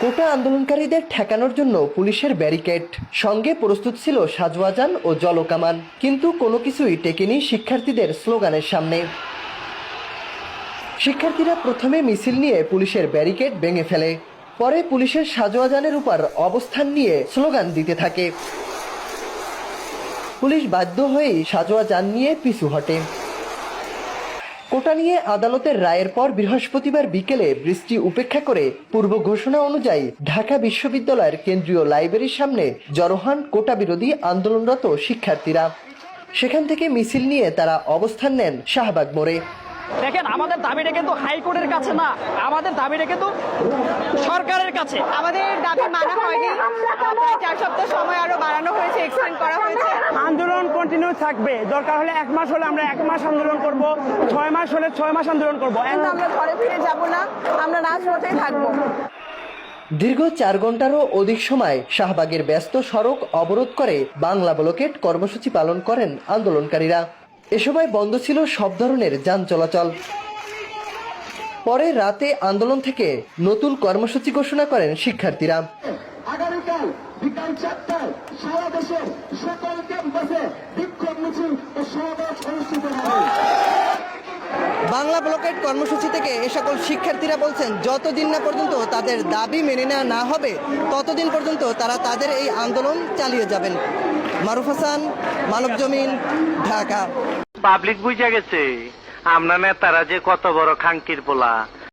কোটা আন্দোলনকারীদের ঠেকানোর জন্য পুলিশের ব্যারিকেড। সঙ্গে প্রস্তুত ছিল সাজওয়াজান ও জলকামান, কিন্তু কোনো কিছুই টেকেনি শিক্ষার্থীদের স্লোগানের সামনে। শিক্ষার্থীরা প্রথমে মিছিল নিয়ে পুলিশের ব্যারিকেড ভেঙে ফেলে। পরে পুলিশের সাজোয়াজানের উপর অবস্থান নিয়ে স্লোগান দিতে থাকে। পুলিশ বাধ্য হয়েই সাজোয়া যান নিয়ে পিছু হটে। কোটা নিয়ে আদালতের রায়ের পর বৃহস্পতিবার বিকেলে বৃষ্টি উপেক্ষা করে পূর্ব ঘোষণা অনুযায়ী ঢাকা বিশ্ববিদ্যালয়ের কেন্দ্রীয় লাইব্রেরির সামনে জড়ো হন কোটা বিরোধী আন্দোলনরত শিক্ষার্থীরা। সেখান থেকে মিছিল নিয়ে তারা অবস্থান নেন শাহবাগ মোড়ে। দেখেন আমাদের দাবিটা কিন্তু হাইকোর্টের কাছে না আমাদের দাবিটা কিন্তু সরকারের কাছে। আমাদের দাবি মানা হয়নি। প্রায় চার সপ্তাহ সময় আরও বাড়ানো হয়েছে এক্সটেন্ড করা হয়েছে। কন্টিনিউ থাকবে। দরকার হলে এক মাস হলে আমরা এক মাস আন্দোলন করব ছয় মাস হলে ছয় মাস আন্দোলন করব। আমরা ঘরে ফিরে যাব না আমরা রাজপথেই থাকব। দীর্ঘ চার ঘন্টারও অধিক সময় শাহবাগের ব্যস্ত সড়ক অবরোধ করে বাংলা ব্লকেট কর্মসূচি পালন করেন আন্দোলনকারীরা। এ সময় বন্ধ ছিল সব ধরনের যান চলাচল। পরে রাতে আন্দোলন থেকে নতুন কর্মসূচি ঘোষণা করেন শিক্ষার্থীরা। আগামীকাল বিকাল চারটায় সারা দেশের সকল ক্যাম্পাসে বিক্ষোভ ও সমাবেশ অনুষ্ঠিত হবে। বাংলা ব্লকেট কর্মসূচি থেকে এ সকল শিক্ষার্থীরা বলছেন যতদিন না পর্যন্ত তাদের দাবি মেনে নেওয়া না হবে ততদিন পর্যন্ত তারা তাদের এই আন্দোলন চালিয়ে যাবেন। মারুফ হাসান মানব জমিন ঢাকা। পাবলিক বুঝে গেছে আমরা নেতারা যে কত বড় খাঙ্কির পোলা।